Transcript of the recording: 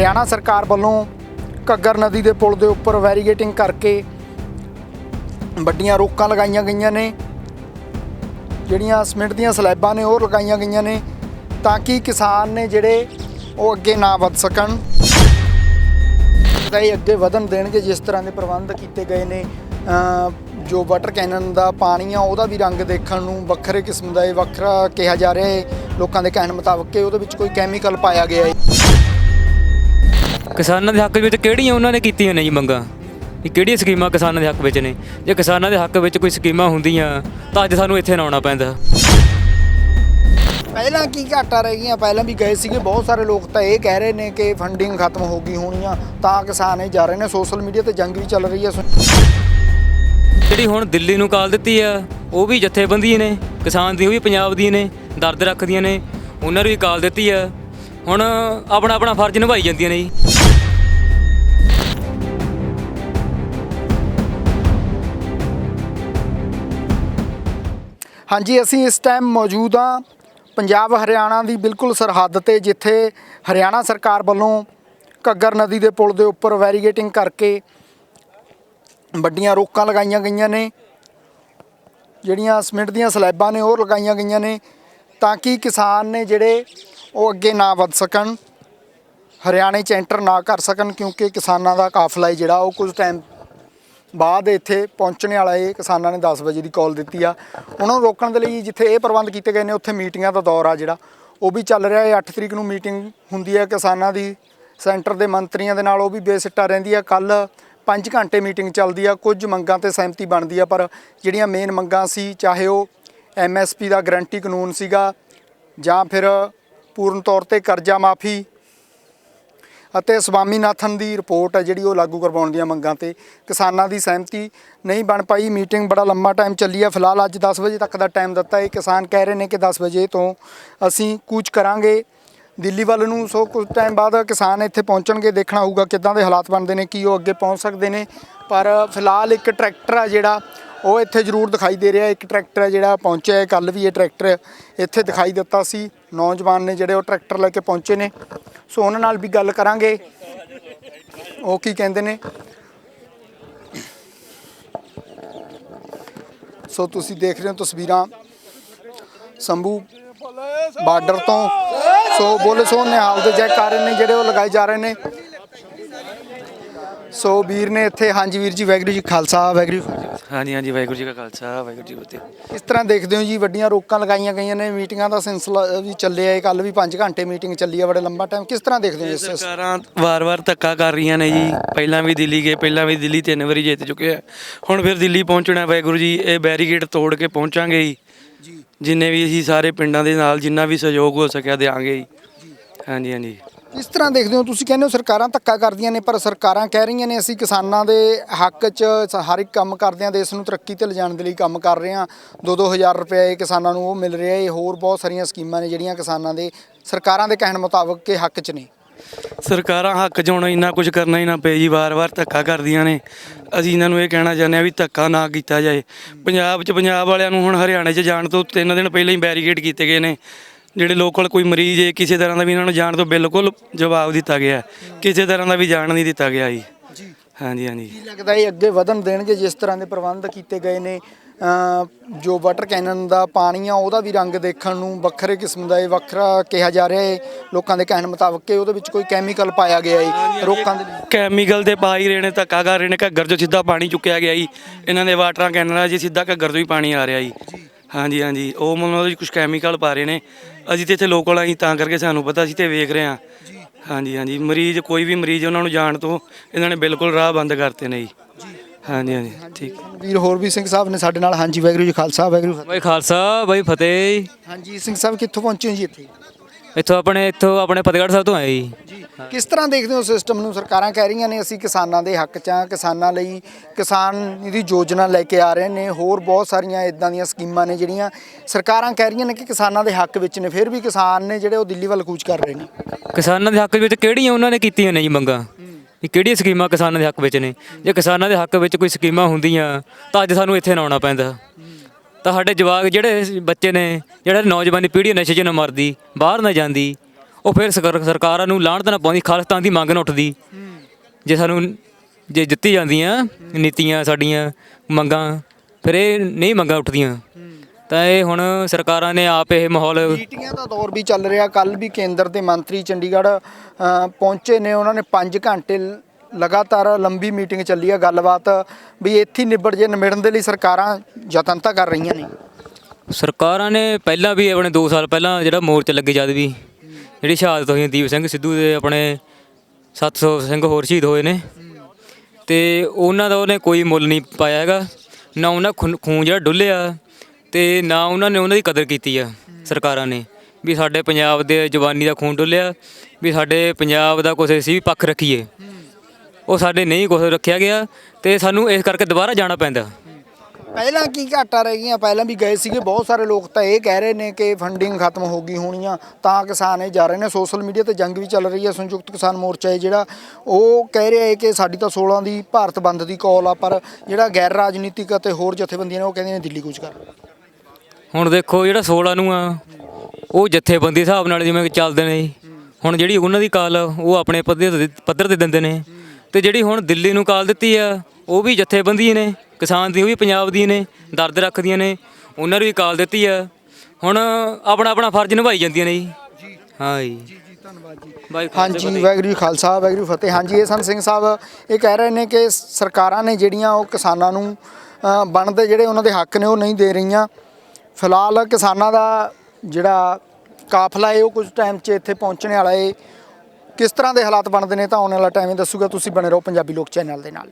ਹਰਿਆਣਾ ਸਰਕਾਰ ਵੱਲੋਂ ਘੱਗਰ ਨਦੀ ਦੇ ਪੁਲ ਦੇ ਉੱਪਰ ਵੈਰੀਗੇਟਿੰਗ ਕਰਕੇ ਵੱਡੀਆਂ ਰੋਕਾਂ ਲਗਾਈਆਂ ਗਈਆਂ ਨੇ, ਜਿਹੜੀਆਂ ਸਿਮੈਂਟ ਦੀਆਂ ਸਲੈਬਾਂ ਨੇ ਉਹ ਲਗਾਈਆਂ ਗਈਆਂ ਨੇ ਤਾਂ ਕਿ ਕਿਸਾਨ ਨੇ ਜਿਹੜੇ ਉਹ ਅੱਗੇ ਨਾ ਵੱਧ ਸਕਣ। ਤਾਂ ਇਹ ਅੱਗੇ ਵਧਣ ਦੇਣਗੇ ਜਿਸ ਤਰ੍ਹਾਂ ਦੇ ਪ੍ਰਬੰਧ ਕੀਤੇ ਗਏ ਨੇ ਜੋ ਵਾਟਰ ਕੈਨਨ ਦਾ ਪਾਣੀ ਆ ਉਹਦਾ ਵੀ ਰੰਗ ਦੇਖਣ ਨੂੰ ਵੱਖਰੇ ਕਿਸਮ ਦਾ ਇਹ ਵੱਖਰਾ ਕਿਹਾ ਜਾ ਰਿਹਾ ਹੈ। ਲੋਕਾਂ ਦੇ ਕਹਿਣ ਮੁਤਾਬਕ ਕਿ ਉਹਦੇ ਵਿੱਚ ਕੋਈ ਕੈਮੀਕਲ ਪਾਇਆ ਗਿਆ ਹੈ। ਕਿਸਾਨਾਂ ਦੇ ਹੱਕ ਵਿੱਚ ਕਿਹੜੀਆਂ ਉਹਨਾਂ ਨੇ ਕੀਤੀਆਂ ਨੇ ਜੀ ਮੰਗਾਂ? ਵੀ ਕਿਹੜੀਆਂ ਸਕੀਮਾਂ ਕਿਸਾਨਾਂ ਦੇ ਹੱਕ ਵਿੱਚ ਨੇ? ਜੇ ਕਿਸਾਨਾਂ ਦੇ ਹੱਕ ਵਿੱਚ ਕੋਈ ਸਕੀਮਾਂ ਹੁੰਦੀਆਂ ਤਾਂ ਅੱਜ ਸਾਨੂੰ ਇੱਥੇ ਨਾ ਆਉਣਾ ਪੈਂਦਾ। ਪਹਿਲਾਂ ਕੀ ਘਾਟਾ ਰਹਿ ਗਈਆਂ? ਪਹਿਲਾਂ ਵੀ ਗਏ ਸੀਗੇ ਬਹੁਤ ਸਾਰੇ ਲੋਕ ਤਾਂ ਇਹ ਕਹਿ ਰਹੇ ਨੇ ਕਿ ਫੰਡਿੰਗ ਖਤਮ ਹੋ ਗਈ ਹੋਣੀ ਆ ਤਾਂ ਕਿਸਾਨ ਇਹ ਜਾ ਰਹੇ ਨੇ। ਸੋਸ਼ਲ ਮੀਡੀਆ ਤੇ ਜੰਗ ਵੀ ਚੱਲ ਰਹੀ ਹੈ ਜਿਹੜੀ ਹੁਣ ਦਿੱਲੀ ਨੂੰ ਕਾਲ ਦਿੱਤੀ ਆ ਉਹ ਵੀ ਜਥੇਬੰਦੀ ਨੇ ਕਿਸਾਨ ਦੀ ਉਹ ਵੀ ਪੰਜਾਬ ਦੀ ਨੇ ਦਰਦ ਰੱਖਦੀਆਂ ਨੇ ਉਹਨਾਂ ਨੂੰ ਵੀ ਕਾਲ ਦਿੱਤੀ ਆ। ਹੁਣ ਆਪਣਾ ਆਪਣਾ ਫਰਜ਼ ਨਿਭਾਈ ਜਾਂਦੀਆਂ ਨੇ ਜੀ। ਹਾਂਜੀ, ਅਸੀਂ ਇਸ ਟਾਈਮ ਮੌਜੂਦ ਹਾਂ ਪੰਜਾਬ ਹਰਿਆਣਾ ਦੀ ਬਿਲਕੁਲ ਸਰਹੱਦ ਤੇ, ਜਿੱਥੇ ਹਰਿਆਣਾ ਸਰਕਾਰ ਵੱਲੋਂ ਘੱਗਰ ਨਦੀ ਦੇ ਪੁਲ ਦੇ ਉੱਪਰ ਵੈਰੀਗੇਟਿੰਗ ਕਰਕੇ ਵੱਡੀਆਂ ਰੋਕਾਂ ਲਗਾਈਆਂ ਗਈਆਂ ਨੇ। ਜਿਹੜੀਆਂ ਸਿਮੈਂਟ ਦੀਆਂ ਸਲੈਬਾਂ ਨੇ, ਉਹ ਲਗਾਈਆਂ ਗਈਆਂ ਨੇ ਤਾਂ ਕਿ ਕਿਸਾਨ ਨੇ ਜਿਹੜੇ ਉਹ ਅੱਗੇ ਨਾ ਵੱਧ ਸਕਣ, ਹਰਿਆਣੇ 'ਚ ਐਂਟਰ ਨਾ ਕਰ ਸਕਣ, ਕਿਉਂਕਿ ਕਿਸਾਨਾਂ ਦਾ ਕਾਫਲਾ ਹੈ ਜਿਹੜਾ, ਉਹ ਕੁਝ ਟਾਈਮ ਬਾਅਦ ਇੱਥੇ ਪਹੁੰਚਣੇ ਵਾਲਾ ਇਹ ਕਿਸਾਨਾਂ ਨੇ 10 ਵਜੇ ਦੀ ਕਾਲ ਦਿੱਤੀ ਆ। ਉਹਨਾਂ ਨੂੰ ਰੋਕਣ ਦੇ ਲਈ ਜਿੱਥੇ ਇਹ ਪ੍ਰਬੰਧ ਕੀਤੇ ਗਏ ਨੇ, ਉੱਥੇ ਮੀਟਿੰਗਾਂ ਦਾ ਦੌਰ ਆ ਜਿਹੜਾ। ਉਹ ਵੀ ਚੱਲ ਰਿਹਾ ਹੈ 8 ਤਰੀਕ ਨੂੰ ਮੀਟਿੰਗ ਹੁੰਦੀ ਹੈ ਕਿਸਾਨਾਂ ਦੀ, ਸੈਂਟਰ ਦੇ ਮੰਤਰੀਆਂ ਦੇ ਨਾਲ, ਉਹ ਵੀ ਬੇਸਿੱਟਾ ਰਹਿੰਦੀ ਆ। ਕੱਲ 5 ਘੰਟੇ ਮੀਟਿੰਗ ਚੱਲਦੀ ਆ, ਕੁਝ ਮੰਗਾਂ ਤੇ ਸਹਿਮਤੀ ਬਣਦੀ ਆ, ਪਰ ਜਿਹੜੀਆਂ ਮੇਨ ਮੰਗਾਂ ਸੀ, ਚਾਹੇ ਉਹ ਐਮਐਸਪੀ ਦਾ ਗਰੰਟੀ ਕਾਨੂੰਨ ਸੀਗਾ ਜਾਂ ਫਿਰ ਪੂਰਨ ਤੌਰ ਤੇ ਕਰਜ਼ਾ ਮਾਫੀ ਅਤੇ ਸਵਾਮੀਨਾਥਨ ਦੀ ਰਿਪੋਰਟ ਹੈ ਜਿਹੜੀ ਉਹ ਲਾਗੂ ਕਰਵਾਉਣ ਦੀਆਂ ਮੰਗਾਂ ਤੇ ਕਿਸਾਨਾਂ ਦੀ ਸਹਿਮਤੀ ਨਹੀਂ ਬਣ ਪਾਈ। ਮੀਟਿੰਗ ਬੜਾ ਲੰਮਾ ਟਾਈਮ ਚੱਲੀ ਹੈ। ਫਿਲਹਾਲ ਅੱਜ 10 ਵਜੇ ਤੱਕ ਦਾ ਟਾਈਮ ਦਿੱਤਾ ਹੈ। ਕਿਸਾਨ ਕਹਿ ਰਹੇ ਨੇ ਕਿ 10 ਵਜੇ ਤੋਂ ਅਸੀਂ ਕੂਚ ਕਰਾਂਗੇ। ਦਿੱਲੀ ਵੱਲ ਨੂੰ ਸੋ ਕੁਝ ਟਾਈਮ ਬਾਅਦ ਕਿਸਾਨ ਇੱਥੇ ਪਹੁੰਚਣਗੇ। ਦੇਖਣਾ ਹੋਊਗਾ ਕਿੱਦਾਂ ਦੇ ਹਾਲਾਤ ਬਣਦੇ ਨੇ, ਕੀ ਉਹ ਅੱਗੇ ਪਹੁੰਚ ਸਕਦੇ ਨੇ। ਪਰ ਫਿਲਹਾਲ ਇੱਕ ਟਰੈਕਟਰ ਆ ਜਿਹੜਾ ਉਹ ਇੱਥੇ ਜ਼ਰੂਰ ਦਿਖਾਈ ਦੇ ਰਿਹਾ, ਇੱਕ ਟਰੈਕਟਰ ਹੈ ਜਿਹੜਾ ਪਹੁੰਚਿਆ ਹੈ ਕੱਲ ਵੀ ਇਹ ਟਰੈਕਟਰ ਇੱਥੇ ਦਿਖਾਈ ਦਿੱਤਾ ਸੀ। ਨੌਜਵਾਨ ਨੇ ਜਿਹੜੇ ਉਹ ਟਰੈਕਟਰ ਲੈ ਕੇ ਪਹੁੰਚੇ ਨੇ। ਸੋ ਉਹਨਾਂ ਨਾਲ ਵੀ ਗੱਲ ਕਰਾਂਗੇ। ਉਹ ਕੀ ਕਹਿੰਦੇ ਨੇ? ਸੋ ਤੁਸੀਂ ਦੇਖ ਰਹੇ ਹੋ ਤਸਵੀਰਾਂ ਸੰਭੂ ਬਾਰਡਰ ਤੋਂ। ਸੋ ਬੋਲੇ ਸੋ ਨਿਹਾਲ ਦੇ ਜੈਕਾਰੇ ਨੇ, ਜਿਹੜੇ ਉਹ ਲਗਾਏ ਜਾ ਰਹੇ ਨੇ। ਸੋ ਵੀਰ ਨੇ ਇੱਥੇ, ਹਾਂਜੀ ਵੀਰ ਜੀ ਵੈਗਰੂ ਜੀ ਖਾਲਸਾ ਵੈਗਰੂ ਜੀ ਹਾਂਜੀ ਹਾਂਜੀ ਵਾਹਿਗੁਰੂ ਜੀ ਕਾ ਖਾਲਸਾ ਵਾਹਿਗੁਰੂ ਜੀ ਕੀ ਫਤਿਹ। ਕਿਸ ਤਰ੍ਹਾਂ ਦੇਖਦੇ ਹੋ ਜੀ ਵੱਡੀਆਂ ਰੋਕਾਂ ਲਗਾਈਆਂ ਗਈਆਂ ਨੇ ਮੀਟਿੰਗਾਂ ਦਾ ਸਿਲਸਿਲਾ ਵੀ ਚੱਲਿਆ ਹੈ ਕੱਲ ਵੀ 5 ਘੰਟੇ ਮੀਟਿੰਗ ਚੱਲੀ ਹੈ ਬੜੇ ਲੰਬਾ ਟਾਈਮ ਕਿਸ ਤਰ੍ਹਾਂ ਦੇਖਦੇ ਹੋ ਇਸ ਇਸ- ਸਰਕਾਰਾਂ ਵਾਰ-ਵਾਰ ਧੱਕਾ ਕਰ ਰਹੀਆਂ ਨੇ ਜੀ ਪਹਿਲਾਂ ਵੀ ਦਿੱਲੀ ਗਏ ਪਹਿਲਾਂ ਵੀ ਦਿੱਲੀ ਤਿੰਨ ਵਾਰੀ ਜਿੱਤ ਚੁੱਕੇ ਆ। ਹੁਣ ਫਿਰ ਦਿੱਲੀ ਪਹੁੰਚਣਾ ਵਾਹਿਗੁਰੂ ਜੀ ਇਹ ਬੈਰੀਕੇਡ ਤੋੜ ਕੇ ਪਹੁੰਚਾਂਗੇ ਜੀ। ਜਿੰਨੇ ਵੀ ਅਸੀਂ ਸਾਰੇ ਪਿੰਡਾਂ ਦੇ ਨਾਲ ਜਿੰਨਾ ਵੀ ਸਹਿਯੋਗ ਹੋ ਸਕਿਆ ਦੇਾਂਗੇ ਜੀ। ਹਾਂਜੀ ਹਾਂਜੀ। ਕਿਸ ਤਰ੍ਹਾਂ ਦੇਖਦੇ ਹੋ? ਤੁਸੀਂ ਕਹਿੰਦੇ ਹੋ ਸਰਕਾਰਾਂ ਧੱਕਾ ਕਰਦੀਆਂ ਨੇ, ਪਰ ਸਰਕਾਰਾਂ ਕਹਿ ਰਹੀਆਂ ਨੇ, ਅਸੀਂ ਕਿਸਾਨਾਂ ਦੇ ਹੱਕ 'ਚ ਹਰ ਇੱਕ ਕੰਮ ਕਰਦੇ ਹਾਂ ਦੇਸ਼ ਨੂੰ ਤਰੱਕੀ ਤੇ ਲਿਜਾਣ ਦੇ ਲਈ ਕੰਮ ਕਰ ਰਹੇ ਹਾਂ। 2-2000 ਰੁਪਏ ਕਿਸਾਨਾਂ ਨੂੰ ਉਹ ਮਿਲ ਰਿਹਾ ਇਹ ਹੋਰ ਬਹੁਤ ਸਾਰੀਆਂ ਸਕੀਮਾਂ ਨੇ ਜਿਹੜੀਆਂ ਕਿਸਾਨਾਂ ਦੇ ਸਰਕਾਰਾਂ ਦੇ ਕਹਿਣ ਮੁਤਾਬਕ ਕਿ ਹੱਕ 'ਚ ਨੇ। ਸਰਕਾਰਾਂ ਹੱਕ 'ਚ ਹੁਣ ਇੰਨਾ ਕੁਝ ਕਰਨਾ ਹੀ ਨਾ ਪਏ ਜੀ, ਵਾਰ-ਵਾਰ ਧੱਕਾ ਕਰਦੀਆਂ ਨੇ। ਅਸੀਂ ਇਹਨਾਂ ਨੂੰ ਇਹ ਕਹਿਣਾ ਚਾਹੁੰਦੇ ਆ ਵੀ ਧੱਕਾ ਨਾ ਕੀਤਾ ਜਾਏ। ਪੰਜਾਬ 'ਚ ਪੰਜਾਬ ਵਾਲਿਆਂ ਨੂੰ ਹੁਣ ਹਰਿਆਣੇ 'ਚ ਜਾਣ ਤੋਂ ਤਿੰਨ ਦਿਨ ਪਹਿਲਾਂ ਹੀ ਬੈਰੀਕੇਡ ਕੀਤੇ ਗਏ ਨੇ। ਜਿਹੜੇ ਲੋਕਲ ਕੋਈ ਮਰੀਜ਼ ਹੈ ਕਿਸੇ ਤਰ੍ਹਾਂ ਦਾ ਵੀ ਇਹਨਾਂ ਨੂੰ ਜਾਣ ਤੋਂ ਬਿਲਕੁਲ ਜਵਾਬ ਦਿੱਤਾ ਗਿਆ ਹੈ। ਕਿਸੇ ਤਰ੍ਹਾਂ ਦਾ ਵੀ ਜਾਣ ਨਹੀਂ ਦਿੱਤਾ ਗਿਆ ਜੀ। ਜੀ। ਹਾਂਜੀ ਹਾਂਜੀ। ਕੀ ਲੱਗਦਾ ਇਹ ਅੱਗੇ ਵਧਣ ਦੇਣਗੇ ਜਿਸ ਤਰ੍ਹਾਂ ਦੇ ਪ੍ਰਬੰਧ ਕੀਤੇ ਗਏ ਨੇ? ਅਮ ਜੋ ਵਾਟਰ ਕੈਨਨ ਦਾ ਪਾਣੀ ਆ ਉਹਦਾ ਵੀ ਰੰਗ ਦੇਖਣ ਨੂੰ ਵੱਖਰੇ ਕਿਸਮ ਦਾ ਇਹ ਵੱਖਰਾ ਕਿਹਾ ਜਾ ਰਿਹਾ ਹੈ। ਲੋਕਾਂ ਦੇ ਕਹਿਣ ਮੁਤਾਬਕ ਕਿ ਉਹਦੇ ਵਿੱਚ ਕੋਈ ਕੈਮੀਕਲ ਪਾਇਆ ਗਿਆ ਹੈ। ਰੋਕਾਂ ਦੇ ਲਈ। ਕੈਮੀਕਲ ਤੇ ਪਾ ਹੀ ਰਹੇ ਨੇ ਧੱਕਾ ਕਰ ਰਹੇ ਨੇ ਘੱਗਰ 'ਚੋਂ ਸਿੱਧਾ ਪਾਣੀ ਚੁੱਕਿਆ ਗਿਆ ਜੀ। ਇਹਨਾਂ ਦੇ ਵਾਟਰਾਂ ਕੈਨਲਾਂ 'ਚ ਸਿੱਧਾ ਘੱਗਰ ਤੋਂ ਹੀ ਪਾਣੀ ਆ ਰਿਹਾ ਜੀ। ਹਾਂਜੀ ਹਾਂਜੀ। ਉਹ ਮਤਲਬ ਉਹਦੇ 'ਚ ਕੁਝ ਕੈਮੀਕਲ ਪਾ ਰਹੇ ਨੇ। ਅਸੀਂ ਤੇ ਇੱਥੇ ਲੋਕਲ ਆਈ ਤਾਂ ਕਰਕੇ ਸਾਨੂੰ ਪਤਾ ਸੀ ਤੇ ਵੇਖ ਰਹੇ ਹਾਂ। ਹਾਂਜੀ ਹਾਂਜੀ। ਮਰੀਜ਼ ਕੋਈ ਵੀ ਮਰੀਜ਼ ਉਹਨਾਂ ਨੂੰ ਜਾਣ ਤੋਂ ਇਹਨਾਂ ਨੇ ਬਿਲਕੁਲ ਰਾਹ ਬੰਦ ਕਰਤੇ ਨੇ ਜੀ। ਹਾਂਜੀ ਹਾਂਜੀ। ਠੀਕ। ਵੀਰ ਹੋਰ ਵੀ ਸਿੰਘ ਸਾਹਿਬ ਨੇ ਸਾਡੇ ਨਾਲ। ਹਾਂਜੀ ਵਾਹਿਗੁਰੂ ਜੀ ਖਾਲਸਾ ਵਾਹਿਗੁਰੂ ਜੀ ਬਾਈ ਖਾਲਸਾ ਬਾਈ ਫਤਿਹ ਫਤਿਹ। ਹਾਂਜੀ ਸਿੰਘ ਸਾਹਿਬ ਕਿੱਥੋਂ ਪਹੁੰਚੇ ਹੋ ਜੀ ਇੱਥੇ? ਇੱਥੋਂ ਆਪਣੇ ਇੱਥੋਂ ਆਪਣੇ ਫਤਿਹਗੜ੍ਹ ਸਾਹਿਬ ਤੋਂ ਆਏ ਜੀ। ਕਿਸ ਤਰ੍ਹਾਂ ਦੇਖਦੇ ਹੋ ਸਿਸਟਮ ਨੂੰ? ਸਰਕਾਰਾਂ ਕਹਿ ਰਹੀਆਂ ਨੇ ਅਸੀਂ ਕਿਸਾਨਾਂ ਦੇ ਹੱਕ 'ਚ ਹਾਂ ਕਿਸਾਨਾਂ ਲਈ ਕਿਸਾਨ ਦੀ ਯੋਜਨਾ ਲੈ ਕੇ ਆ ਰਹੇ ਨੇ। ਹੋਰ ਬਹੁਤ ਸਾਰੀਆਂ ਇਦਾਂ ਦੀਆਂ ਸਕੀਮਾਂ ਨੇ ਜਿਹੜੀਆਂ ਸਰਕਾਰਾਂ ਕਹਿ ਰਹੀਆਂ ਨੇ ਕਿ ਕਿਸਾਨਾਂ ਦੇ ਹੱਕ ਵਿੱਚ ਨੇ। ਫਿਰ ਵੀ ਕਿਸਾਨ ਨੇ ਜਿਹੜੇ ਉਹ ਦਿੱਲੀ ਵੱਲ ਕੂਚ ਕਰ ਰਹੇ ਨੇ। ਕਿਸਾਨਾਂ ਦੇ ਹੱਕ ਵਿੱਚ ਕਿਹੜੀਆਂ ਉਹਨਾਂ ਨੇ ਕੀਤੀਆਂ ਨੇ ਜੀ ਮੰਗਾਂ? ਵੀ ਕਿਹੜੀਆਂ ਸਕੀਮਾਂ ਕਿਸਾਨਾਂ ਦੇ ਹੱਕ ਵਿੱਚ ਨੇ? ਜੇ ਕਿਸਾਨਾਂ ਦੇ ਹੱਕ ਵਿੱਚ ਕੋਈ ਸਕੀਮਾਂ ਹੁੰਦੀਆਂ ਤਾਂ ਅੱਜ ਸਾਨੂੰ ਇੱਥੇ ਨਾ ਆਉਣਾ ਪੈਂਦਾ। ਤਾਂ ਸਾਡੇ ਜਵਾਕ ਜਿਹੜੇ ਬੱਚੇ ਨੇ ਜਿਹੜੇ ਨੌਜਵਾਨੀ ਪੀੜ੍ਹੀ ਨਸ਼ੇ 'ਚ ਨਾ ਮਰਦੀ ਬਾਹਰ ਨਾ ਜਾਂਦੀ ਉਹ ਫਿਰ ਸਰਕਾਰ- ਸਰਕਾਰਾਂ ਨੂੰ ਲਾਹਣਤ ਨਾ ਪਾਉਂਦੀ ਖਾਲਿਸਤਾਨ ਦੀ ਮੰਗ ਨਾ ਉੱਠਦੀ। ਜੇ ਸਾਨੂੰ ਜੇ ਦਿੱਤੀ ਜਾਂਦੀਆਂ ਨੀਤੀਆਂ ਸਾਡੀਆਂ ਮੰਗਾਂ ਫਿਰ ਇਹ ਨਹੀਂ ਮੰਗਾਂ ਉੱਠਦੀਆਂ। ਤਾਂ ਇਹ ਹੁਣ ਸਰਕਾਰਾਂ ਨੇ ਆਪ ਇਹ ਮਾਹੌਲ ਮੀਟਿੰਗਾਂ ਦਾ ਦੌਰ ਵੀ ਚੱਲ ਰਿਹਾ। ਕੱਲ ਵੀ ਕੇਂਦਰ ਦੇ ਮੰਤਰੀ ਚੰਡੀਗੜ੍ਹ ਅ, ਪਹੁੰਚੇ ਨੇ। ਉਹਨਾਂ ਨੇ 5 ਘੰਟੇ ਲ- ਲਗਾਤਾਰ ਲੰਬੀ ਮੀਟਿੰਗ ਚੱਲੀ ਆ ਗੱਲਬਾਤ ਵੀ ਇੱਥੇ ਨਿਬੜ ਜੇ, ਨਿਬੜਨ ਦੇ ਲਈ ਸਰਕਾਰਾਂ ਯਤਨ ਤਾਂ ਕਰ ਰਹੀਆਂ ਨੇ। ਸਰਕਾਰਾਂ ਨੇ ਪਹਿਲਾਂ ਵੀ ਆਪਣੇ 2 ਸਾਲ ਪਹਿਲਾਂ ਜਿਹੜਾ ਮੋਰਚਾ ਲੱਗੇ ਜਦ ਵੀ, ਜਿਹੜੀ ਸ਼ਹਾਦਤ ਹੋਈ ਦੀਪ ਸਿੰਘ ਸਿੱਧੂ ਦੇ ਆਪਣੇ 700 ਸਿੰਘ ਹੋਰ ਸ਼ਹੀਦ ਹੋਏ ਨੇ। ਤੇ ਉਹਨਾਂ ਦਾ ਉਹਨੇ ਕੋਈ ਮੁੱਲ ਨਹੀਂ ਪਾਇਆ ਹੈਗਾ, ਨਾ ਉਹਨਾਂ ਖੂਨ ਖੂਨ ਜਿਹੜਾ ਡੁੱਲਿਆ ਤੇ ਨਾ ਉਹਨਾਂ ਨੇ ਉਹਨਾਂ ਦੀ ਕਦਰ ਕੀਤੀ ਆ ਸਰਕਾਰਾਂ ਨੇ। ਵੀ ਸਾਡੇ ਪੰਜਾਬ ਦੇ ਜਵਾਨੀ ਦਾ ਖੂਨ ਡੁੱਲਿਆ, ਵੀ ਸਾਡੇ ਪੰਜਾਬ ਦਾ ਕੁਛ ਅਸੀਂ ਵੀ ਪੱਖ ਰੱਖੀਏ। ਉਹ ਸਾਡੇ ਨਹੀਂ ਕੁਛ ਰੱਖਿਆ ਗਿਆ ਤੇ ਸਾਨੂੰ ਇਸ ਕਰਕੇ ਦੁਬਾਰਾ ਜਾਣਾ ਪੈਂਦਾ। ਪਹਿਲਾਂ ਕੀ ਘਾਟਾ ਰਹਿ ਗਈਆਂ? ਪਹਿਲਾਂ ਵੀ ਗਏ ਸੀਗੇ ਬਹੁਤ ਸਾਰੇ ਲੋਕ ਤਾਂ ਇਹ ਕਹਿ ਰਹੇ ਨੇ ਕਿ ਫੰਡਿੰਗ ਖਤਮ ਹੋ ਗਈ ਹੋਣੀਆਂ ਤਾਂ ਕਿਸਾਨ ਇਹ ਜਾ ਰਹੇ ਨੇ। ਸੋਸ਼ਲ ਮੀਡੀਆ ਤੇ ਜੰਗ ਵੀ ਚੱਲ ਰਹੀ ਹੈ ਸੰਯੁਕਤ ਕਿਸਾਨ ਮੋਰਚਾ ਹੈ ਜਿਹੜਾ ਉਹ ਕਹਿ ਰਿਹਾ ਹੈ ਕਿ ਸਾਡੀ ਤਾਂ 16 ਦੀ ਭਾਰਤ ਬੰਦ ਦੀ ਕਾਲ ਆ ਪਰ ਜਿਹੜਾ ਗੈਰ ਰਾਜਨੀਤਿਕ ਅਤੇ ਹੋਰ ਜਥੇਬੰਦੀਆਂ ਨੇ ਉਹ ਕਹਿੰਦੇ ਨੇ ਦਿੱਲੀ ਕੁਝ ਕਰ। ਹੁਣ ਦੇਖੋ ਜਿਹੜਾ 16 ਨੂੰ ਆ ਉਹ ਜਥੇਬੰਦੀ ਹਿਸਾਬ ਨਾਲ ਜਿਵੇਂ ਚੱਲਦੇ ਨੇ। ਹੁਣ ਜਿਹੜੀ ਉਹਨਾਂ ਦੀ ਕਾਲ ਆ, ਉਹ ਆਪਣੇ ਪੱਧਰ ਤੇ ਦਿੰਦੇ ਨੇ। ਤੇ ਜਿਹੜੀ ਹੁਣ ਦਿੱਲੀ ਨੂੰ ਕਾਲ ਦਿੱਤੀ ਆ ਉਹ ਵੀ ਜਥੇਬੰਦੀ ਨੇ ਕਿਸਾਨ ਦੀ ਉਹ ਵੀ ਪੰਜਾਬ ਦੀ ਨੇ ਦਰਦ ਰੱਖਦੀਆਂ ਨੇ ਉਹਨਾਂ ਨੂੰ ਵੀ ਕਾਲ ਦਿੱਤੀ ਆ। ਹੁਣ ਆਪਣਾ ਆਪਣਾ ਫਰਜ਼ ਨਿਭਾਈ ਜਾਂਦੀਆਂ ਨੇ ਜੀ। ਹਾਂ ਜੀ। ਹਾਂਜੀ ਵਾਹਿਗੁਰੂ ਜੀ ਖਾਲਸਾ ਵਾਹਿਗੁਰੂ ਜੀ ਫਤਿਹ। ਹਾਂਜੀ ਇਹ ਸਨ ਸਿੰਘ ਸਾਹਿਬ ਇਹ ਕਹਿ ਰਹੇ ਨੇ ਕਿ ਸਰਕਾਰਾਂ ਨੇ ਜਿਹੜੀਆਂ ਉਹ ਕਿਸਾਨਾਂ ਨੂੰ ਬਣਦੇ ਜਿਹੜੇ ਉਹਨਾਂ ਦੇ ਹੱਕ ਨੇ ਉਹ ਨਹੀਂ ਦੇ ਰਹੀਆਂ। ਫਿਲਹਾਲ ਕਿਸਾਨਾਂ ਦਾ ਜਿਹੜਾ ਕਾਫਲਾ ਹੈ ਉਹ ਕੁਝ ਟਾਈਮ 'ਚ ਇੱਥੇ ਪਹੁੰਚਣੇ ਵਾਲਾ ਹੈ ਕਿਸ ਤਰ੍ਹਾਂ ਦੇ ਹਾਲਾਤ ਬਣਦੇ ਨੇ ਤਾਂ ਆਉਣ ਵਾਲਾ ਟਾਈਮ ਹੀ ਦੱਸੂਗਾ। ਤੁਸੀਂ ਬਣੇ ਰਹੋ ਪੰਜਾਬੀ ਲੋਕ ਚੈਨਲ ਦੇ ਨਾਲ।